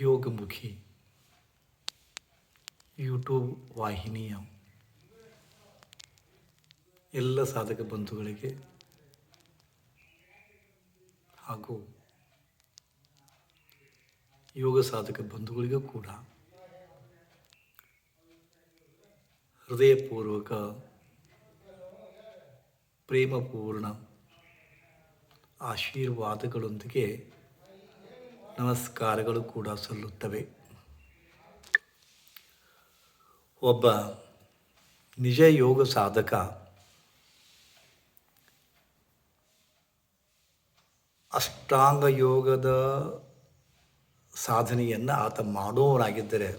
ಯೋಗಮುಖಿ YouTube ವಾಹಿನಿಯ ಎಲ್ಲ ಸಾಧಕ ಬಂಧುಗಳಿಗೆ ಹಾಗೂ ಯೋಗ ಸಾಧಕ ಬಂಧುಗಳಿಗೂ ಕೂಡ ಹೃದಯಪೂರ್ವಕ ಪ್ರೇಮಪೂರ್ಣ ಆಶೀರ್ವಾದಗಳೊಂದಿಗೆ ನಮಸ್ಕಾರಗಳು ಕೂಡ ಸಲ್ಲುತ್ತವೆ. ಒಬ್ಬ ನಿಜ ಯೋಗ ಸಾಧಕ ಅಷ್ಟಾಂಗ ಯೋಗದ ಸಾಧನೆಯನ್ನು ಆತ ಮಾಡೋನಾಗಿದ್ದರೆ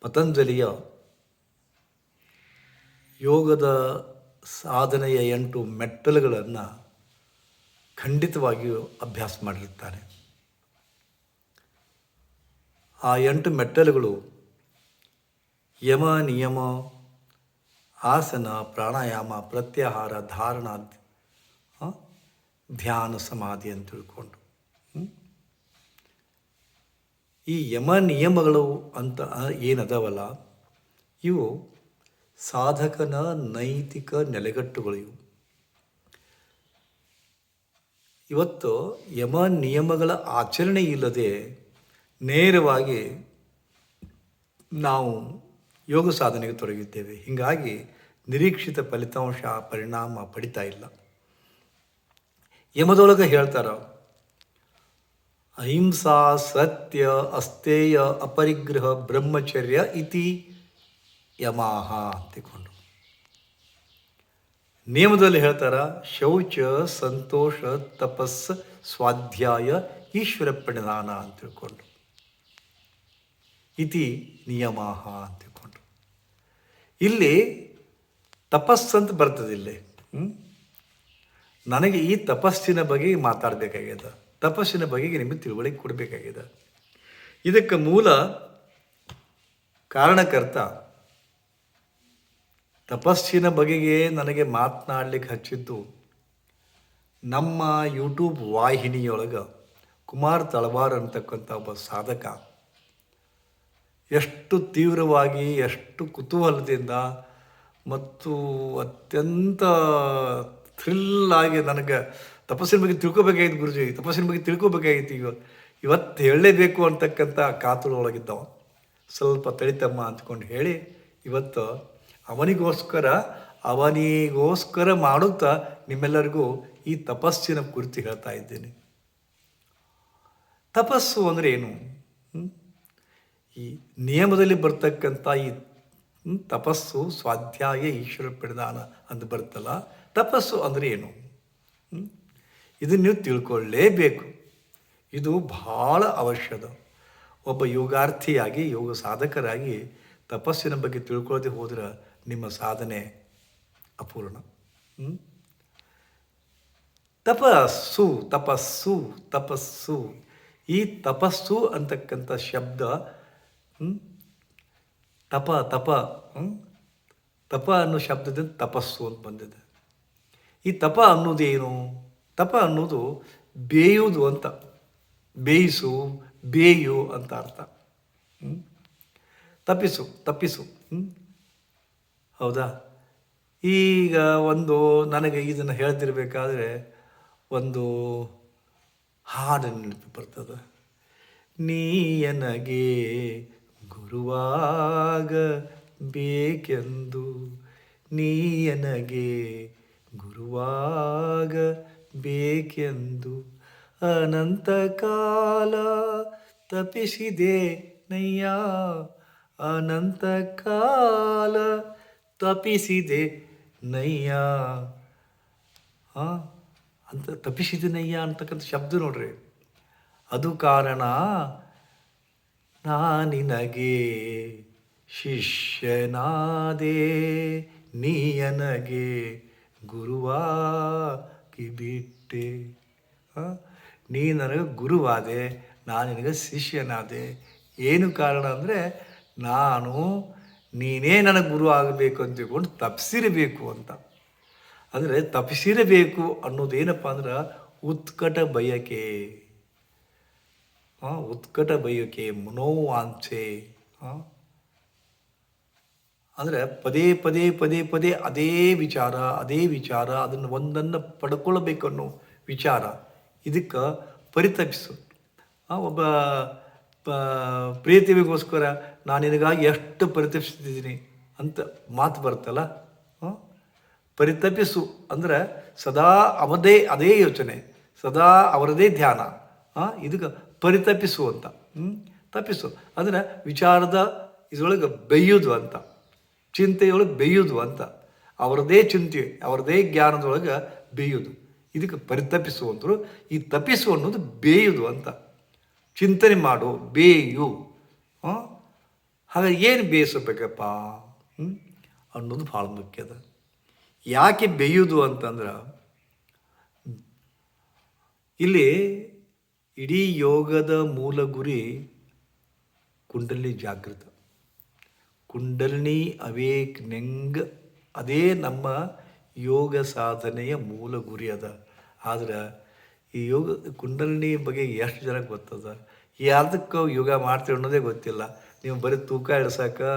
ಪತಂಜಲಿಯ ಯೋಗದ ಸಾಧನೆಯ ಎಂಟು ಮೆಟ್ಟಲುಗಳನ್ನು ಖಂಡಿತವಾಗಿಯೂ ಅಭ್ಯಾಸ ಮಾಡಿರುತ್ತಾನೆ. ಆ ಎಂಟು ಮೆಟ್ಟಲುಗಳು ಯಮ, ನಿಯಮ, ಆಸನ, ಪ್ರಾಣಾಯಾಮ, ಪ್ರತ್ಯಾಹಾರ, ಧಾರಣ ಧ್ಯಾನ, ಸಮಾಧಿ ಅಂತ ತಿಳ್ಕೊಂಡು. ಈ ಯಮ, ನಿಯಮಗಳು ಅಂತ ಏನದವಲ್ಲ, ಇವು ಸಾಧಕನ ನೈತಿಕ ನೆಲೆಗಟ್ಟುಗಳು ಇವು. ಇವತ್ತು ಯಮ ನಿಯಮಗಳ ಆಚರಣೆ ಇಲ್ಲದೆ ನೇರವಾಗಿ ನಾವು ಯೋಗ ಸಾಧನೆಗೆ ತೊಡಗಿದ್ದೇವೆ. ಹೀಗಾಗಿ ನಿರೀಕ್ಷಿತ ಫಲಿತಾಂಶ, ಪರಿಣಾಮ ಪಡಿತಾ ಇಲ್ಲ. ಯಮದೊಳಗೆ ಹೇಳ್ತಾರ, ಅಹಿಂಸಾ ಸತ್ಯ ಅಸ್ತೇಯ ಅಪರಿಗ್ರಹ ಬ್ರಹ್ಮಚರ್ಯ ಇತಿ ಯಮಾಹ ಅಂತಿಕೊಂಡು ನಿಯಮದಲ್ಲಿ ಹೇಳ್ತಾರ, ಶೌಚ, ಸಂತೋಷ, ತಪಸ್, ಸ್ವಾಧ್ಯಾಯ ಈಶ್ವರ ಪ್ರಣಿಧಾನ ಅಂತ ತಿಳ್ಕೊಂಡು. ಇತಿ ನಿಯಮಾಹ ಅಂತ ತಿಳ್ಕೊಂಡು. ಇಲ್ಲಿ ತಪಸ್ಸಂತ ಬರ್ತದೆ ಇಲ್ಲಿ? ನನಗೆ ಈ ತಪಸ್ಸಿನ ಬಗ್ಗೆ ಮಾತಾಡಬೇಕಾಗ್ಯದ. ತಪಸ್ಸಿನ ಬಗೆಗೆ ನಿಮಗೆ ತಿಳುವಳಿಕೆ ಕೊಡಬೇಕಾಗಿದೆ ಇದಕ್ಕೆ ಮೂಲ ಕಾರಣಕರ್ತ ತಪಸ್ಸಿನ ಬಗೆಗೆ ನನಗೆ ಮಾತನಾಡಲಿಕ್ಕೆ ಹಚ್ಚಿದ್ದು ನಮ್ಮ ಯೂಟ್ಯೂಬ್ ವಾಹಿನಿಯೊಳಗೆ ಕುಮಾರ್ ತಳವಾರ್ ಅಂತಕ್ಕಂಥ ಒಬ್ಬ ಸಾಧಕ. ಎಷ್ಟು ತೀವ್ರವಾಗಿ, ಎಷ್ಟು ಕುತೂಹಲದಿಂದ ಮತ್ತು ಅತ್ಯಂತ ಥ್ರಿಲ್ ಆಗಿ ನನಗೆ ತಪಸ್ಸಿನ ಬಗ್ಗೆ ತಿಳ್ಕೊಬೇಕಾಗಿತ್ತು ಗುರುಜಿ, ತಪಸ್ಸಿನ ಬಗ್ಗೆ ತಿಳ್ಕೊಬೇಕಾಗಿತ್ತು ಇವ, ಇವತ್ತು ಹೇಳಲೇಬೇಕು ಅಂತಕ್ಕಂಥ ಕಾತುಳೊಳಗಿದ್ದವ ಸ್ವಲ್ಪ ತಳಿತಮ್ಮ ಅಂದ್ಕೊಂಡು ಹೇಳಿ, ಇವತ್ತು ಅವನಿಗೋಸ್ಕರ ಅವನಿಗೋಸ್ಕರ ಮಾಡುತ್ತಾ ನಿಮ್ಮೆಲ್ಲರಿಗೂ ಈ ತಪಸ್ಸಿನ ಕುರಿತು ಹೇಳ್ತಾ ಇದ್ದೇನೆ. ತಪಸ್ಸು ಅಂದರೆ ಏನು? ಈ ನಿಯಮದಲ್ಲಿ ಬರ್ತಕ್ಕಂಥ ಈ ತಪಸ್ಸು ಸ್ವಾಧ್ಯಾಯ ಈಶ್ವರ ಪ್ರಧಾನ ಅಂತ ಬರ್ತಲ್ಲ ತಪಸ್ಸು ಅಂದರೆ ಏನು? ಇದು ನೀವು ತಿಳ್ಕೊಳ್ಳೇಬೇಕು. ಇದು ಬಹಳ ಅವಶ್ಯದ. ಒಬ್ಬ ಯೋಗಾರ್ಥಿಯಾಗಿ, ಯೋಗ ಸಾಧಕರಾಗಿ ತಪಸ್ಸಿನ ಬಗ್ಗೆ ತಿಳ್ಕೊಳ್ಳದೆ ಹೋದ್ರೆ ನಿಮ್ಮ ಸಾಧನೆ ಅಪೂರ್ಣ? ತಪಸ್ಸು ತಪಸ್ಸು ತಪಸ್ಸು ಈ ತಪಸ್ಸು ಅಂತಕ್ಕಂಥ ಶಬ್ದ? ತಪ ತಪ? ತಪ ಅನ್ನೋ ಶಬ್ದದಿಂದ ತಪಸ್ಸು ಅಂತ ಬಂದಿದೆ ಈ ತಪ ಅನ್ನೋದೇನು ತಪ ಅನ್ನೋದು ಬೇಯುವುದು ಅಂತ ಬೇಯಿಸು, ಬೇಯು ಅಂತ ಅರ್ಥ? ತಪ್ಪಿಸು ತಪ್ಪಿಸು? ಹೌದಾ? ಈಗ ಒಂದು ನನಗೆ ಇದನ್ನು ಹೇಳ್ತಿರ್ಬೇಕಾದ್ರೆ ಒಂದು ಹಾಡು ನೆನಪು ಬರ್ತದೆ. ನೀಯನಗೆ ಗುರುವಾಗ ಬೇಕೆಂದು ನೀಯನಗೆ ಗುರುವಾಗ ಬೇಕೆಂದು, ಅನಂತ ಕಾಲ ತಪಿಸಿದೆ ನಯ್ಯ, ಅನಂತ ಕಾಲ ತಪಿಸಿದೆ ನಯ್ಯ. ಅಂತ ಅಂತ ತಪಿಸಿದನಯ್ಯ ಅಂತಕ್ಕಂಥ ಶಬ್ದ ನೋಡ್ರಿ. ಅದು ಕಾರಣ ನಾನಿನಗೆ ಶಿಷ್ಯನಾದೆ ನೀಯನಗೆ ಗುರುವಾಗಿ ಬಿಟ್ಟೆ. ಆ, ನೀ ನನಗೆ ಗುರುವಾದೆ ನಾನು ನಿನಗೆ ಶಿಷ್ಯನಾದೆ. ಏನು ಕಾರಣ ಅಂದರೆ ನಾನು ನೀನೇ ನನಗೆ ಗುರು ಆಗಬೇಕು ಅಂತ ತಿಳ್ಕೊಂಡು ತಪ್ಪಿಸಿರಬೇಕು ಅಂತ. ಅಂದರೆ ತಪ್ಪಿಸಿರಬೇಕು ಅನ್ನೋದೇನಪ್ಪ ಅಂದ್ರೆ ಉತ್ಕಟ ಬಯಕೆ. ಉತ್ಕಟ ಬಯಕೆ, ಮನೋವಾಂಛೆ. ಅಂದರೆ ಪದೇ ಪದೇ ಪದೇ ಪದೇ ಅದೇ ವಿಚಾರ ಅದೇ ವಿಚಾರ, ಅದನ್ನು ಒಂದನ್ನು ಪಡ್ಕೊಳ್ಬೇಕನ್ನೋ ವಿಚಾರ. ಇದಕ್ಕೆ ಪರಿತಪಿಸು. ಒಬ್ಬ ಪ- ಪ್ರೀತಿವಿಗೋಸ್ಕರ ನಾನು ನಿನಗಾಗಿ ಎಷ್ಟು ಪರಿತಪಿಸ್ತಿದ್ದೀನಿ ಅಂತ ಮಾತು ಬರುತ್ತಲ್ಲ? ಪರಿತಪಿಸು ಅಂದರೆ ಸದಾ ಅವದೇ ಅದೇ ಯೋಚನೆ, ಸದಾ ಅವರದೇ ಧ್ಯಾನ. ಇದಕ್ಕೆ ಪರಿತಪಿಸು ಅಂತ? ತಪ್ಪಿಸು. ಅಂದರೆ ವಿಚಾರದ ಇದರೊಳಗೆ ಬೆಯ್ಯೋದು ಅಂತ, ಚಿಂತೆಯೊಳಗೆ ಬೇಯುದು ಅಂತ, ಅವರದೇ ಚಿಂತೆ, ಅವರದೇ ಜ್ಞಾನದೊಳಗೆ ಬೇಯುವುದು ಇದಕ್ಕೆ ಪರಿತಪಿಸು ಅಂದರು, ಈ ತಪ್ಪಿಸು ಅನ್ನೋದು ಬೇಯೋದು ಅಂತ. ಚಿಂತನೆ ಮಾಡು, ಬೇಯು? ಹಾಗಾದ್ರೆ ಏನು ಬೇಯಿಸಬೇಕಪ್ಪ? ಅನ್ನೋದು ಭಾಳ ಮುಖ್ಯ ಅದ. ಯಾಕೆ ಬೇಯುವುದು ಅಂತಂದ್ರೆ, ಇಲ್ಲಿ ಇಡೀ ಯೋಗದ ಮೂಲ ಗುರಿ ಕುಂಡಲಿ ಜಾಗೃತ. ಕುಂಡಲಿನಿ ಅವೇಕ್ ನೆಂಗ್ ಅದೇ ನಮ್ಮ ಯೋಗ ಸಾಧನೆಯ ಮೂಲ ಗುರಿ ಅದ. ಆದ್ರೆ ಈ ಯೋಗ ಕುಂಡಲಿನಿ ಬಗ್ಗೆ ಎಷ್ಟು ಜನ ಗೊತ್ತದ? ಯಾವ್ದಕ್ಕೆ ಯೋಗ ಮಾಡ್ತೀವಿ ಅನ್ನೋದೇ ಗೊತ್ತಿಲ್ಲ. ನೀವು ಬರೀ ತೂಕ ಇಳಿಸೋಕೆ,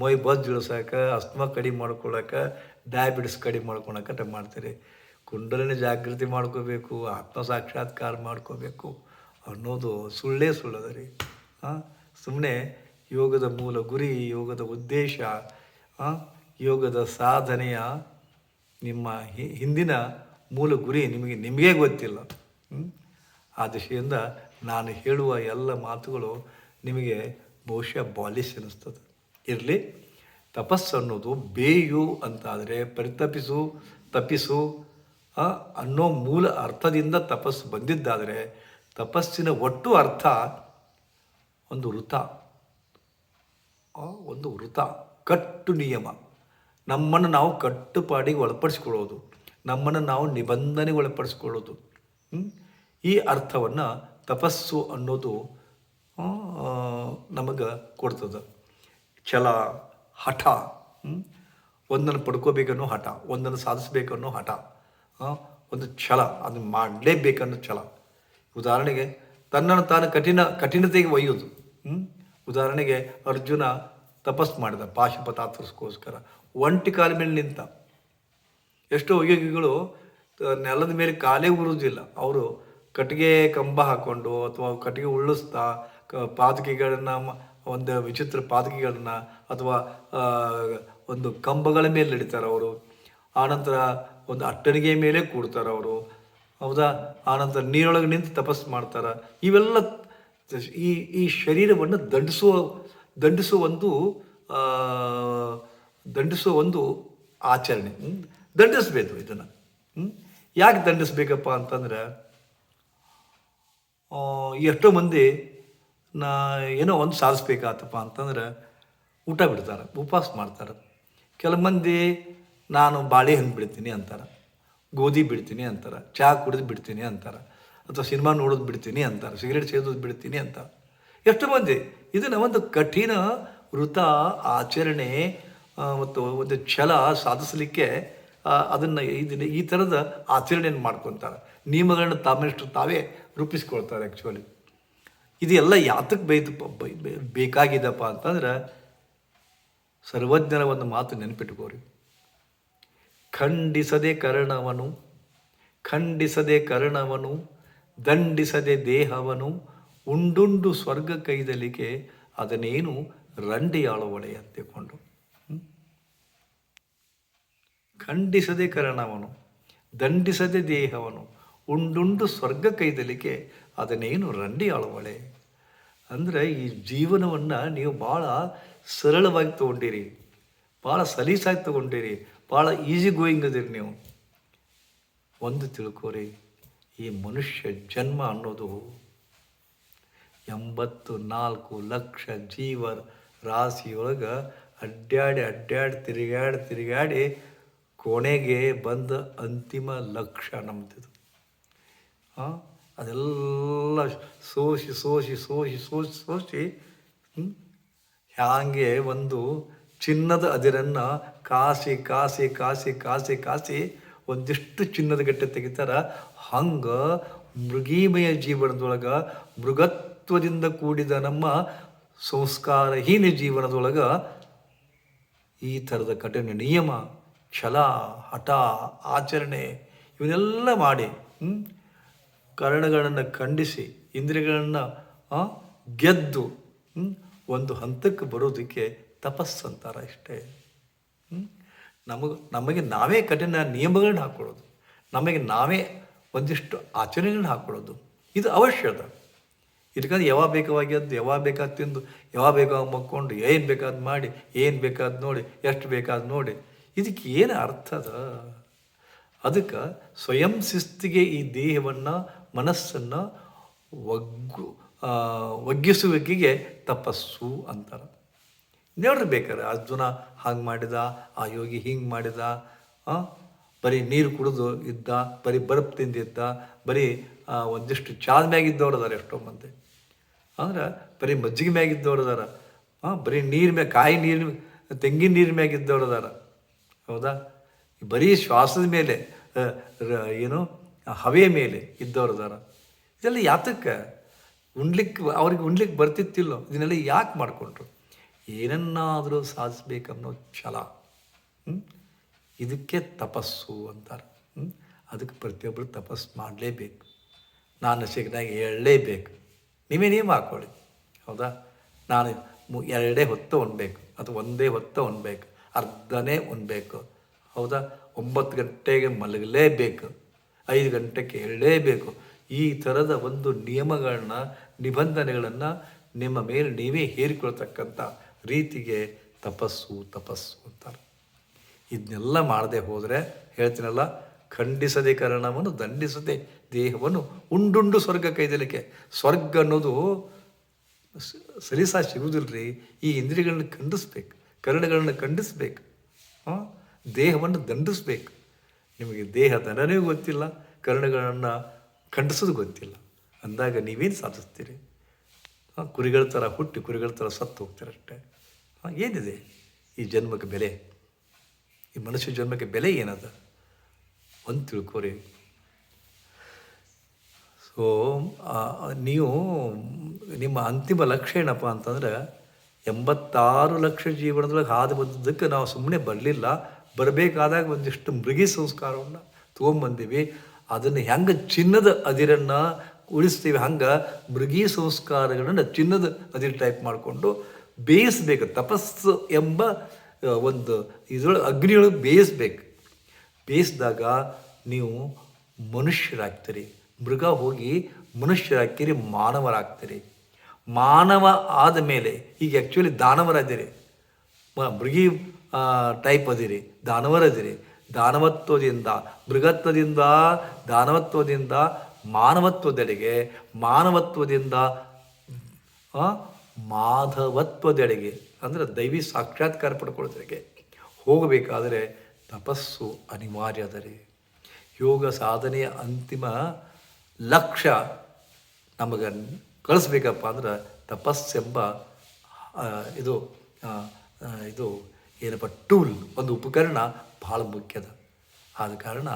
ಮೈ ಬೊಜ್ಜು ಇಳಿಸೋಕೆ ಅಸ್ಮ ಕಡಿಮೆ ಮಾಡ್ಕೊಳಕ್ಕೆ ಡಯಾಬಿಟಿಸ್ ಕಡಿಮೆ ಮಾಡ್ಕೊಳಕ್ಕೆ ಮಾಡ್ತೀರಿ. ಕುಂಡಲಿನಿ ಜಾಗೃತಿ ಮಾಡ್ಕೋಬೇಕು ಆತ್ಮ ಸಾಕ್ಷಾತ್ಕಾರ ಮಾಡ್ಕೋಬೇಕು ಅನ್ನೋದು ಸುಳ್ಳೇ ಸುಳ್ಳದ ರೀ. ಹಾಂ ಸುಮ್ಮನೆ ಯೋಗದ ಮೂಲ ಗುರಿ, ಯೋಗದ ಉದ್ದೇಶ ಯೋಗದ ಸಾಧನೆಯ ನಿಮ್ಮ ಹಿಂದಿನ ಮೂಲ ಗುರಿ ನಿಮಗೆ, ನಿಮಗೇ ಗೊತ್ತಿಲ್ಲ. ಆ ದಿಶೆಯಿಂದ ನಾನು ಹೇಳುವ ಎಲ್ಲ ಮಾತುಗಳು ನಿಮಗೆ ಬಹುಶಃ ಬಾಲಿಶ್ ಅನ್ನಿಸ್ತದೆ ಇರಲಿ, ತಪಸ್ಸು ಅನ್ನೋದು ಬೇಯು ಅಂತಾದರೆ ಪರಿತಪಿಸು, ತಪ್ಪಿಸು ಅನ್ನೋ ಮೂಲ ಅರ್ಥದಿಂದ ತಪಸ್ಸು ಬಂದಿದ್ದಾದರೆ ತಪಸ್ಸಿನ ಒಟ್ಟು ಅರ್ಥ ಒಂದು ವೃತ. ಒಂದು ವೃತ, ಕಟ್ಟು ನಿಯಮ. ನಮ್ಮನ್ನು ನಾವು ಕಟ್ಟುಪಾಡಿಗೆ ಒಳಪಡಿಸ್ಕೊಳ್ಳೋದು. ನಮ್ಮನ್ನು ನಾವು ನಿಬಂಧನೆಗೆ ಒಳಪಡಿಸ್ಕೊಳ್ಳೋದು. ಈ ಅರ್ಥವನ್ನು ತಪಸ್ಸು ಅನ್ನೋದು ನಮಗೆ ಕೊಡ್ತದೆ. ಛಲ, ಹಠ? ಒಂದನ್ನು ಪಡ್ಕೋಬೇಕನ್ನೋ ಹಠ, ಒಂದನ್ನು ಸಾಧಿಸ್ಬೇಕನ್ನೋ ಹಠ ಒಂದು ಛಲ ಅದನ್ನು ಮಾಡಲೇಬೇಕನ್ನೋ ಛಲ. ಉದಾಹರಣೆಗೆ, ತನ್ನನ್ನು ತಾನು ಕಠಿಣ, ಕಠಿಣತೆಗೆ ಒಯ್ಯೋದು ಉದಾಹರಣೆಗೆ, ಅರ್ಜುನ ತಪಸ್ ಮಾಡಿದ ಪಾಶುಪತಾತ್ರಸ್ಕೋಸ್ಕರ ಒಂಟಿ ಕಾಲ ಮೇಲೆ ನಿಂತ. ಎಷ್ಟೋ ಯೋಗಿಗಳು ನೆಲದ ಮೇಲೆ ಕಾಲೇ ಉರುವುದಿಲ್ಲ ಅವರು ಕಟ್ಟಿಗೆ ಕಂಬ ಹಾಕೊಂಡು ಅಥವಾ ಕಟ್ಟಿಗೆ ಉಳ್ಳಸ್ತಾ ಕ, ಪಾದಕಿಗಳನ್ನ ಒಂದು ವಿಚಿತ್ರ ಪಾದಕಿಗಳನ್ನ ಅಥವಾ ಒಂದು ಕಂಬಗಳ ಮೇಲೆ ನಡೀತಾರೆ ಅವರು. ಆನಂತರ ಒಂದು ಅಟ್ಟಣಿಗೆ ಮೇಲೆ ಕೂಡ್ತಾರೆ ಅವರು. ಹೌದಾ? ಆನಂತರ ನೀರೊಳಗೆ ನಿಂತು ತಪಸ್ಸು ಮಾಡ್ತಾರೆ. ಇವೆಲ್ಲ ಈ ಈ ಶರೀರವನ್ನು ದಂಡಿಸುವ ದಂಡಿಸುವ ಒಂದು ದಂಡಿಸುವ ಒಂದು ಆಚರಣೆ. ದಂಡಿಸ್ಬೇಕು ಇದನ್ನು. ಯಾಕೆ ದಂಡಿಸ್ಬೇಕಪ್ಪ ಅಂತಂದ್ರೆ ಎಷ್ಟೋ ಮಂದಿ ನಾ ಏನೋ ಒಂದು ಸಾಧಿಸ್ಬೇಕಾತಪ್ಪ ಅಂತಂದ್ರೆ ಊಟ ಬಿಡ್ತಾರೆ, ಉಪವಾಸ ಮಾಡ್ತಾರೆ. ಕೆಲವು ಮಂದಿ ನಾನು ಬಾಳೆಹಣ್ಣು ಬಿಡ್ತೀನಿ ಅಂತಾರೆ, ಗೋಧಿ ಬಿಡ್ತೀನಿ ಅಂತಾರೆ, ಚಹಾ ಕುಡಿದು ಬಿಡ್ತೀನಿ ಅಂತಾರೆ, ಅಥವಾ ಸಿನಿಮಾ ನೋಡೋದು ಬಿಡ್ತೀನಿ ಅಂತಾರೆ, ಸಿಗರೇಟ್ ಸೇದೋದು ಬಿಡ್ತೀನಿ ಅಂತಾರೆ. ಎಷ್ಟು ಮಂದಿ, ಇದನ್ನು ಒಂದು ಕಠಿಣ ವೃತ ಆಚರಣೆ ಮತ್ತು ಒಂದು ಛಲ ಸಾಧಿಸಲಿಕ್ಕೆ ಅದನ್ನು ಇದನ್ನು ಈ ಥರದ ಆಚರಣೆಯನ್ನು ಮಾಡ್ಕೊತಾರೆ ನಿಯಮಗಳನ್ನು ತಮ್ಮಷ್ಟು ತಾವೇ ರೂಪಿಸ್ಕೊಳ್ತಾರೆ ಆ್ಯಕ್ಚುಲಿ ಇದೆಲ್ಲ ಯಾತಕ್ಕೆ ಬೈದು ಬೇಕಾಗಿದಪ್ಪ ಅಂತಂದ್ರೆ ಸರ್ವಜ್ಞರ ಒಂದು ಮಾತು ನೆನಪಿಟ್ಕೋರಿ. ಖಂಡಿಸದೆ ಕರ್ಣವನು ಖಂಡಿಸದೆ ಕರ್ಣವನು, ದಂಡಿಸದೆ ದೇಹವನು, ಉಂಡುಂಡು ಸ್ವರ್ಗ ಕೈದಲಿಕೆ ಅದನ್ನೇನು ರಂಡಿಯಾಳುವಳೆ ಅಂತಿಕೊಂಡು ಖಂಡಿಸದೆ ಕರಣವನು, ದಂಡಿಸದೆ ದೇಹವನು, ಉಂಡುಂಡು ಸ್ವರ್ಗ ಕೈದಲಿಕೆ, ಅದನ್ನೇನು ರಂಡಿ ಅಳವಳೆ ಅಂದರೆ ಈ ಜೀವನವನ್ನು ನೀವು ಭಾಳ ಸರಳವಾಗಿ ತಗೊಂಡಿರಿ ಭಾಳ ಸಲೀಸಾಗಿ ತಗೊಂಡಿರಿ ಭಾಳ ಈಸಿ ಗೋಯಿಂಗ್ ಅದಿರಿ ನೀವು. ಒಂದು ತಿಳ್ಕೊರಿ, ಈ ಮನುಷ್ಯ ಜನ್ಮ ಅನ್ನೋದು ಎಂಬತ್ತು ನಾಲ್ಕು ಲಕ್ಷ ಜೀವ ರಾಶಿಯೊಳಗೆ ಅಡ್ಡಾಡಿ ಅಡ್ಡಾಡಿ ತಿರುಗಾಡಿ ತಿರುಗಾಡಿ ಕೊನೆಗೆ ಬಂದ ಅಂತಿಮ ಲಕ್ಷ್ಯ ನಮ್ಮದಿದು ಅದೆಲ್ಲ ಸೋಸಿ ಸೋಸಿ ಸೋಸಿ ಸೋಸಿ ಸೋಸಿ ಹಾಗೆ ಒಂದು ಚಿನ್ನದ ಅದಿರನ್ನು ಕಾಸಿ ಕಾಸಿ ಕಾಸಿ ಕಾಸಿ ಕಾಸಿ ಒಂದಿಷ್ಟು ಚಿನ್ನದ ಗಟ್ಟೆ ತೆಗಿತಾರ. ಹಂಗೆ ಮೃಗೀಮಯ ಜೀವನದೊಳಗೆ, ಮೃಗತ್ವದಿಂದ ಕೂಡಿದ ನಮ್ಮ ಸಂಸ್ಕಾರಹೀನ ಜೀವನದೊಳಗೆ ಈ ಥರದ ಕಠಿಣ ನಿಯಮ ಛಲ, ಹಠ, ಆಚರಣೆ ಇವನ್ನೆಲ್ಲ ಮಾಡಿ? ಕರ್ಣಗಳನ್ನು ಖಂಡಿಸಿ, ಇಂದ್ರಿಯಗಳನ್ನು ಗೆದ್ದು? ಒಂದು ಹಂತಕ್ಕೆ ಬರೋದಕ್ಕೆ ತಪಸ್ಸು ಅಂತಾರೆ ಇಷ್ಟೇ ನಮಗೆ ನಮಗೆ ನಾವೇ ಕಠಿಣ ನಿಯಮಗಳನ್ನ ಹಾಕ್ಕೊಳ್ಳೋದು ನಮಗೆ ನಾವೇ ಒಂದಿಷ್ಟು ಆಚರಣೆಗಳನ್ನ ಹಾಕ್ಕೊಳ್ಳೋದು ಇದು ಅವಶ್ಯದ ಇದಕ್ಕಂದ್ರೆ ಯಾವಾಗ ಬೇಕಾಗ್ಯದ್ದು ಯಾವಾಗ ಬೇಕಾದ ತಿಂದು ಯಾವಾಗ ಬೇಕಾದ ಮಕ್ಕೊಂಡು, ಏನು ಬೇಕಾದ್ ಮಾಡಿ, ಏನು ಬೇಕಾದ್ ನೋಡಿ, ಎಷ್ಟು ಬೇಕಾದ್ ನೋಡಿ ಇದಕ್ಕೆ ಏನು ಅರ್ಥ ಅದ ಅದಕ್ಕೆ ಸ್ವಯಂ ಶಿಸ್ತಿಗೆ ಈ ದೇಹವನ್ನು, ಮನಸ್ಸನ್ನು ಒಗ್ಗು ಒಗ್ಗಿಸುವಿಕೆಗೆ ತಪಸ್ಸು ಅಂತಾರೆ. ನೋಡ್ರಿ ಬೇಕಾರೆ, ಅರ್ಜುನ ಹಾಗೆ ಮಾಡಿದ, ಆ ಯೋಗಿ ಹಿಂಗೆ ಮಾಡಿದ ಬರೀ ನೀರು ಕುಡಿದು ಇದ್ದ, ಬರೀ ಬರಪ್ ತಿಂದಿದ್ದ ಬರೀ ಒಂದಿಷ್ಟು ಚಾದ ಮ್ಯಾಗಿದ್ದವ್ರು ಅದಾರ ಎಷ್ಟೋ ಮಂದಿ. ಅಂದ್ರೆ ಬರೀ ಮಜ್ಜಿಗೆ ಮ್ಯಾಗಿದ್ದವ್ರು ಅದಾರ. ಹಾಂ ಬರೀ ನೀರು ಮ್ಯಾಗ, ಕಾಯಿ ನೀರು, ತೆಂಗಿನ ನೀರು ಮ್ಯಾಗಿದ್ದವ್ರು ಅದಾರ. ಹೌದಾ? ಬರೀ ಶ್ವಾಸದ ಮೇಲೆ ಏನು ಹವೆ ಮೇಲೆ ಇದ್ದವ್ರ ಅದಾರ ಇದೆಲ್ಲ ಯಾತಕ್ಕೆ? ಉಣ್ಲಿಕ್ಕೆ, ಅವ್ರಿಗೆ ಉಣ್ಲಿಕ್ಕೆ ಬರ್ತಿತ್ತಿಲ್ಲೋ? ಇದನ್ನೆಲ್ಲ ಯಾಕೆ ಮಾಡಿಕೊಂಡ್ರು? ಏನನ್ನಾದರೂ ಸಾಧಿಸ್ಬೇಕನ್ನೋ ಛಲ? ಇದಕ್ಕೆ ತಪಸ್ಸು ಅಂತಾರೆ? ಅದಕ್ಕೆ ಪ್ರತಿಯೊಬ್ಬರು ತಪಸ್ಸು ಮಾಡಲೇಬೇಕು. ನಾನು ಸಿಗ್ನಾಗ ಹೇಳಲೇಬೇಕು. ನೀವೇ ನೀವು ಹಾಕ್ಕೊಳ್ಳಿ. ಹೌದಾ? ನಾನು ಎರಡೇ ಹೊತ್ತು ಉಣ್ಬೇಕು. ಅಥವಾ ಒಂದೇ ಹೊತ್ತು ಉಣ್ಬೇಕು. ಅರ್ಧನೇ ಉಣ್ಬೇಕು. ಹೌದಾ? ಒಂಬತ್ತು ಗಂಟೆಗೆ ಮಲಗಲೇಬೇಕು. ಐದು ಗಂಟೆಗೆ ಹೇಳಲೇಬೇಕು ಈ ಥರದ ಒಂದು ನಿಯಮಗಳನ್ನ, ನಿಬಂಧನೆಗಳನ್ನು ನಿಮ್ಮ ಮೇಲೆ ನೀವೇ ಹೇರಿಕೊಳ್ತಕ್ಕಂಥ ರೀತಿಗೆ ತಪಸ್ಸು ತಪಸ್ಸು ಅಂತಾರೆ. ಇದನ್ನೆಲ್ಲ ಮಾಡದೆ ಹೋದರೆ, ಹೇಳ್ತೀನಲ್ಲ, ಖಂಡಿಸದೆ ಕರಣವನ್ನು ದಂಡಿಸದೆ ದೇಹವನ್ನು ಉಂಡುಂಡು ಸ್ವರ್ಗ ಕೈದಲಿಕ್ಕೆ. ಸ್ವರ್ಗ ಅನ್ನೋದು ಸಲೀಸ ಸಿಗುವುದಿಲ್ಲ ರೀ ಈ ಇಂದ್ರಿಯಗಳನ್ನ ಖಂಡಿಸ್ಬೇಕು. ಕರ್ಣಗಳನ್ನ ಖಂಡಿಸ್ಬೇಕು. ದೇಹವನ್ನು ದಂಡಿಸ್ಬೇಕು. ನಿಮಗೆ ದೇಹ ದನನೇ ಗೊತ್ತಿಲ್ಲ ಕರ್ಣಗಳನ್ನು ಖಂಡಿಸೋದು ಗೊತ್ತಿಲ್ಲ. ಅಂದಾಗ ನೀವೇನು ಸಾಧಿಸ್ತೀರಿ? ಕುರಿಗಳ ಥರ ಹುಟ್ಟಿ, ಕುರಿಗಳ ಥರ ಸತ್ತು ಹೋಗ್ತೀರಷ್ಟೇ ಹಾಂ ಏನಿದೆ ಈ ಜನ್ಮಕ್ಕೆ ಬೆಲೆ? ಈ ಮನುಷ್ಯ ಜನ್ಮಕ್ಕೆ ಬೆಲೆ ಏನದ? ಒಂದು ತಿಳ್ಕೊರಿ. ಸೊ ನೀವು ನಿಮ್ಮ ಅಂತಿಮ ಲಕ್ಷ್ಯ ಏನಪ್ಪ ಅಂತಂದ್ರೆ ಎಂಬತ್ತಾರು ಲಕ್ಷ ಜೀವನದೊಳಗೆ ಹಾದು ಬಂದದ್ದಕ್ಕೆ ನಾವು ಸುಮ್ಮನೆ ಬರಲಿಲ್ಲ. ಬರಬೇಕಾದಾಗ ಒಂದಿಷ್ಟು ಮೃಗಿ ಸಂಸ್ಕಾರವನ್ನು ತೊಗೊಂಬಂದೀವಿ. ಅದನ್ನು ಹೆಂಗೆ ಚಿನ್ನದ ಅದಿರನ್ನು ಉಳಿಸ್ತೀವಿ, ಹಂಗೆ ಮೃಗಿ ಸಂಸ್ಕಾರಗಳನ್ನು ಚಿನ್ನದ ಅದಿರು ಟೈಪ್ ಮಾಡಿಕೊಂಡು ಬೇಯಿಸ್ಬೇಕು. ತಪಸ್ಸು ಎಂಬ ಒಂದು ಇದ್ರೊಳಗೆ ಅಗ್ನಿಯೊಳಗೆ ಬೇಯಿಸ್ಬೇಕು. ಬೇಯಿಸಿದಾಗ ನೀವು ಮನುಷ್ಯರಾಗ್ತೀರಿ. ಮೃಗ ಹೋಗಿ ಮನುಷ್ಯರಾಗ್ತೀರಿ, ಮಾನವರಾಗ್ತೀರಿ. ಮಾನವ ಆದ ಮೇಲೆ, ಈಗ ಆ್ಯಕ್ಚುಲಿ ದಾನವರಾದಿರಿ ಮೃಗಿ ಟೈಪ್ ಅದಿರಿ. ದಾನವರದಿರಿ ದಾನವತ್ವದಿಂದ, ಮೃಗತ್ವದಿಂದ, ದಾನವತ್ವದಿಂದ, ಮಾನವತ್ವದೆಡೆಗೆ, ಮಾನವತ್ವದಿಂದ ಮಾಧವತ್ವದೆಡೆಗೆ, ಅಂದರೆ ದೈವಿ ಸಾಕ್ಷಾತ್ಕಾರ ಪಡ್ಕೊಳ್ಳೋದ್ರಿಗೆ ಹೋಗಬೇಕಾದರೆ ತಪಸ್ಸು ಅನಿವಾರ್ಯ ಅದರಿ. ಯೋಗ ಸಾಧನೆಯ ಅಂತಿಮ ಲಕ್ಷ್ಯ ನಮಗೆ ಕಳಿಸ್ಬೇಕಪ್ಪ ಅಂದ್ರೆ ತಪಸ್ಸೆಂಬ ಇದು ಇದು ಏನಪ್ಪ, ಟೂಲ್, ಒಂದು ಉಪಕರಣ ಭಾಳ ಮುಖ್ಯದ ಆದ ಕಾರಣ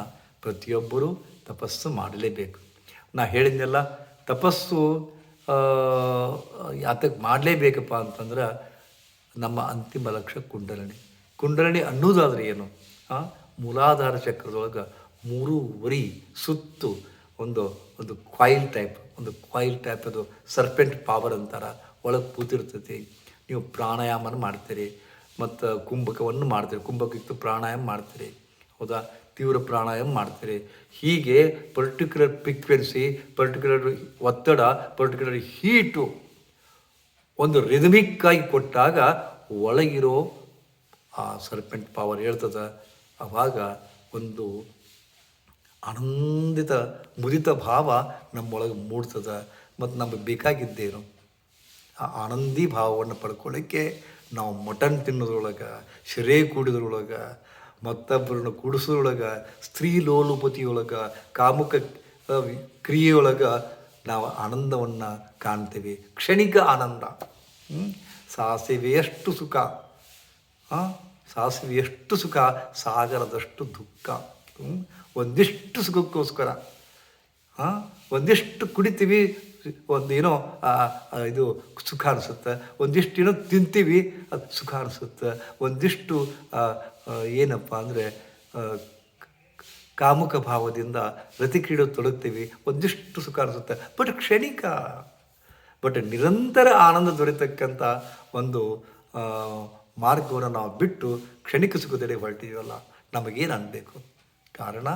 ಪ್ರತಿಯೊಬ್ಬರೂ ತಪಸ್ಸು ಮಾಡಲೇಬೇಕು. ನಾ ಹೇಳಿದ್ನೆಲ್ಲ, ತಪಸ್ಸು ಯಾತಕ್ಕೆ ಮಾಡಲೇಬೇಕಪ್ಪ ಅಂತಂದ್ರೆ ನಮ್ಮ ಅಂತಿಮ ಲಕ್ಷ್ಯ ಕುಂಡಲಣಿ ಕುಂಡಲಣಿ ಅನ್ನೋದಾದರೆ ಏನು? ಮೂಲಾಧಾರ ಚಕ್ರದೊಳಗೆ ಮೂರೂವರಿ ಸುತ್ತು ಒಂದು ಒಂದು ಕ್ವಾಯಿಲ್ ಟೈಪ್ ಒಂದು ಕ್ವಾಯಿಲ್ ಟೈಪ್ ಅದು ಸರ್ಪೆಂಟ್ ಪವರ್ ಅಂತಾರೆ, ಒಳಗೆ ಕೂತಿರ್ತೈತಿ. ನೀವು ಪ್ರಾಣಾಯಾಮನ ಮಾಡ್ತೀರಿ, ಮತ್ತು ಕುಂಭಕವನ್ನು ಮಾಡ್ತೀರಿ. ಕುಂಭಕಿತ್ತು ಪ್ರಾಣಾಯಾಮ ಮಾಡ್ತೀರಿ. ಹೌದಾ? ತೀವ್ರ ಪ್ರಾಣಾಯಾಮ ಮಾಡ್ತೀರಿ. ಹೀಗೆ ಪರ್ಟಿಕ್ಯುಲರ್ ಫ್ರೀಕ್ವೆನ್ಸಿ ಪರ್ಟಿಕ್ಯುಲರ್ ಒತ್ತಡ ಪರ್ಟಿಕ್ಯುಲರ್ ಹೀಟು ಒಂದು ರಿದಮಿಕ್ ಆಗಿ ಕೊಟ್ಟಾಗ ಒಳಗಿರೋ ಆ ಸರ್ಪೆಂಟ್ ಪವರ್ ಹೇಳ್ತದ ಆವಾಗ ಒಂದು ಆನಂದಿತ, ಮುದಿತ ಭಾವ ನಮ್ಮೊಳಗೆ ಮೂಡ್ತದೆ ಮತ್ತು ನಮಗೆ ಬೇಕಾಗಿದ್ದೇನು. ಆ ಆನಂದಿ ಭಾವವನ್ನು ಪಡ್ಕೊಳ್ಳಿಕ್ಕೆ ನಾವು ಮಟನ್ ತಿನ್ನೋದ್ರೊಳಗೆ, ಶಿರೆ ಕೂಡಿದ್ರೊಳಗೆ, ಮತ್ತೊಬ್ಬರನ್ನು ಕೂಡಿಸೋದ್ರೊಳಗೆ, ಸ್ತ್ರೀ ಲೋಲುಪತಿಯೊಳಗೆ, ಕಾಮುಕ ಕ್ರಿಯೆಯೊಳಗೆ ನಾವು ಆನಂದವನ್ನು ಕಾಣ್ತೇವೆ. ಕ್ಷಣಿಕ ಆನಂದ? ಸಾಸಿವೆಯಷ್ಟು ಸುಖ. ಸಾಸಿವೆಯಷ್ಟು ಸುಖ, ಸಾಗರದಷ್ಟು ದುಃಖ? ಒಂದಿಷ್ಟು ಸುಖಕ್ಕೋಸ್ಕರ ಹಾಂ ಒಂದಿಷ್ಟು ಕುಡಿತೀವಿ ಒಂದು ಏನೋ ಇದು ಸುಖ ಅನಿಸುತ್ತೆ ಒಂದಿಷ್ಟು ಏನೋ ತಿಂತೀವಿ, ಅದು ಸುಖ ಅನಿಸುತ್ತೆ, ಒಂದಿಷ್ಟು ಏನಪ್ಪ ಅಂದರೆ ಕಾಮುಕ ಭಾವದಿಂದ ರತಿಕ್ರೀಡೆ ತೊಡಗ್ತೀವಿ, ಒಂದಿಷ್ಟು ಸುಖ ಅನಿಸುತ್ತೆ. ಬಟ್ ಕ್ಷಣಿಕ, ಬಟ್ ನಿರಂತರ ಆನಂದ ದೊರೆತಕ್ಕಂಥ ಒಂದು ಮಾರ್ಗವನ್ನು ನಾವು ಬಿಟ್ಟು ಕ್ಷಣಿಕ ಸುಖದೆಡೆ ಹೊರಟಿದ್ದೀವಲ್ಲ ನಮಗೇನು ಅನ್ಬೇಕು? ಕಾರಣ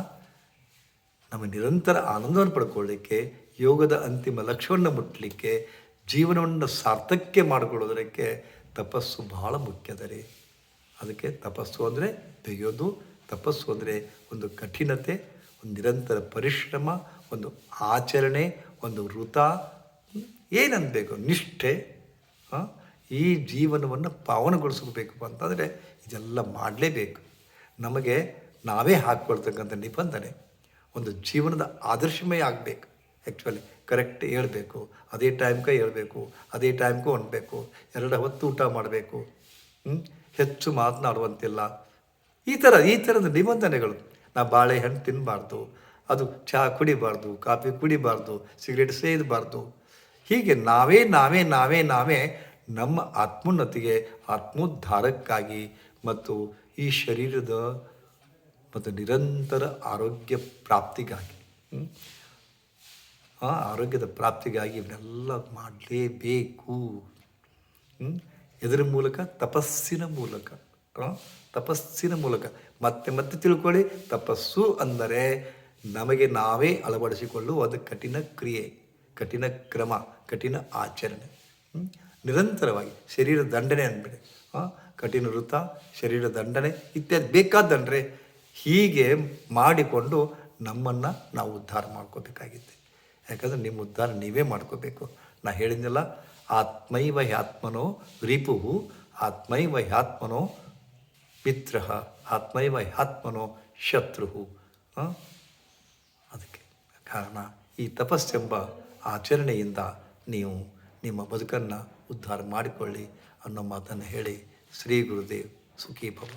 ನಮಗೆ ನಿರಂತರ ಆನಂದವನ್ನು ಪಡ್ಕೊಳ್ಳಿಕ್ಕೆ, ಯೋಗದ ಅಂತಿಮ ಲಕ್ಷ್ಯವನ್ನು ಮುಟ್ಟಲಿಕ್ಕೆ ಜೀವನವನ್ನು ಸಾರ್ಥಕ್ಯ ಮಾಡಿಕೊಳ್ಳೋದಕ್ಕೆ ತಪಸ್ಸು ಬಹಳ ಮುಖ್ಯದ ರೀ ಅದಕ್ಕೆ ತಪಸ್ಸು ಅಂದರೆ ತೆಗೆಯೋದು, ತಪಸ್ಸು ಅಂದರೆ ಒಂದು ಕಠಿಣತೆ, ಒಂದು ನಿರಂತರ ಪರಿಶ್ರಮ, ಒಂದು ಆಚರಣೆ, ಒಂದು ವೃತ ಏನನ್ನಬೇಕು ನಿಷ್ಠೆ ಈ ಜೀವನವನ್ನು ಪಾವನಗೊಳಿಸಬೇಕು ಅಂತಂದರೆ ಇದೆಲ್ಲ ಮಾಡಲೇಬೇಕು. ನಮಗೆ ನಾವೇ ಹಾಕ್ಕೊಳ್ತಕ್ಕಂಥ ನಿಬಂಧನೆ ಒಂದು ಜೀವನದ ಆದರ್ಶಮಯ ಆಗಬೇಕು. ಆ್ಯಕ್ಚುಲಿ ಕರೆಕ್ಟ್ ಹೇಳಬೇಕು, ಅದೇ ಟೈಮ್ಗೆ ಹೇಳಬೇಕು, ಅದೇ ಟೈಮ್ಗೂ ಹೊಂದಬೇಕು, ಎರಡು ಹೊತ್ತು ಊಟ ಮಾಡಬೇಕು ಹೆಚ್ಚು ಮಾತನಾಡುವಂತಿಲ್ಲ. ಈ ಥರ, ಈ ಥರದ ನಿಬಂಧನೆಗಳು. ನಾ ಬಾಳೆಹಣ್ಣು ತಿನ್ನಬಾರ್ದು ಅದು ಚಹಾ ಕುಡಿಬಾರ್ದು, ಕಾಫಿ ಕುಡಿಬಾರ್ದು, ಸಿಗರೇಟ್ ಸೇದಬಾರ್ದು. ಹೀಗೆ ನಾವೇ ನಾವೇ ನಾವೇ ನಾವೇ ನಮ್ಮ ಆತ್ಮೋನ್ನತಿಗೆ, ಆತ್ಮೋದ್ಧಾರಕ್ಕಾಗಿ ಮತ್ತು ಈ ಶರೀರದ ಮತ್ತು ನಿರಂತರ ಆರೋಗ್ಯ ಪ್ರಾಪ್ತಿಗಾಗಿ ಆರೋಗ್ಯದ ಪ್ರಾಪ್ತಿಗಾಗಿ ಇವನ್ನೆಲ್ಲ ಮಾಡಲೇಬೇಕು ಇದರ ಮೂಲಕ, ತಪಸ್ಸಿನ ಮೂಲಕ? ತಪಸ್ಸಿನ ಮೂಲಕ ಮತ್ತೆ ಮತ್ತೆ ತಿಳ್ಕೊಳ್ಳಿ, ತಪಸ್ಸು ಅಂದರೆ ನಮಗೆ ನಾವೇ ಅಳವಡಿಸಿಕೊಳ್ಳುವ ಅದು ಕಠಿಣ ಕ್ರಿಯೆ, ಕಠಿಣ ಕ್ರಮ, ಕಠಿಣ ಆಚರಣೆ? ನಿರಂತರವಾಗಿ ಶರೀರ ದಂಡನೆ ಅಂದ್ಬಿಡಿ? ಕಠಿಣ ವೃತ್ತ, ಶರೀರ ದಂಡನೆ ಇತ್ಯಾದಿ ಬೇಕಾದಂಡ್ರೆ ಹೀಗೆ ಮಾಡಿಕೊಂಡು ನಮ್ಮನ್ನು ನಾವು ಉದ್ಧಾರ ಮಾಡ್ಕೋಬೇಕಾಗಿದೆ ಯಾಕಂದರೆ ನಿಮ್ಮ ಉದ್ಧಾರ ನೀವೇ ಮಾಡ್ಕೋಬೇಕು. ನಾ ಹೇಳಿದ್ನಲ್ಲ, ಆತ್ಮೈವ ಹ್ಯಾತ್ಮನೋ ರಿಪು ಆತ್ಮೈವ ಹ್ಯಾತ್ಮನೋ ಮಿತ್ರ, ಆತ್ಮೈವ ಹ್ಯಾತ್ಮನೋ ಶತ್ರು ಅದಕ್ಕೆ ಕಾರಣ, ಈ ತಪಸ್ಸೆಂಬ ಆಚರಣೆಯಿಂದ ನೀವು ನಿಮ್ಮ ಬದುಕನ್ನು ಉದ್ಧಾರ ಮಾಡಿಕೊಳ್ಳಿ ಅನ್ನೋ ಮಾತನ್ನು ಹೇಳಿ ಶ್ರೀ ಗುರುದೇವ್ ಸುಖೀ ಭವ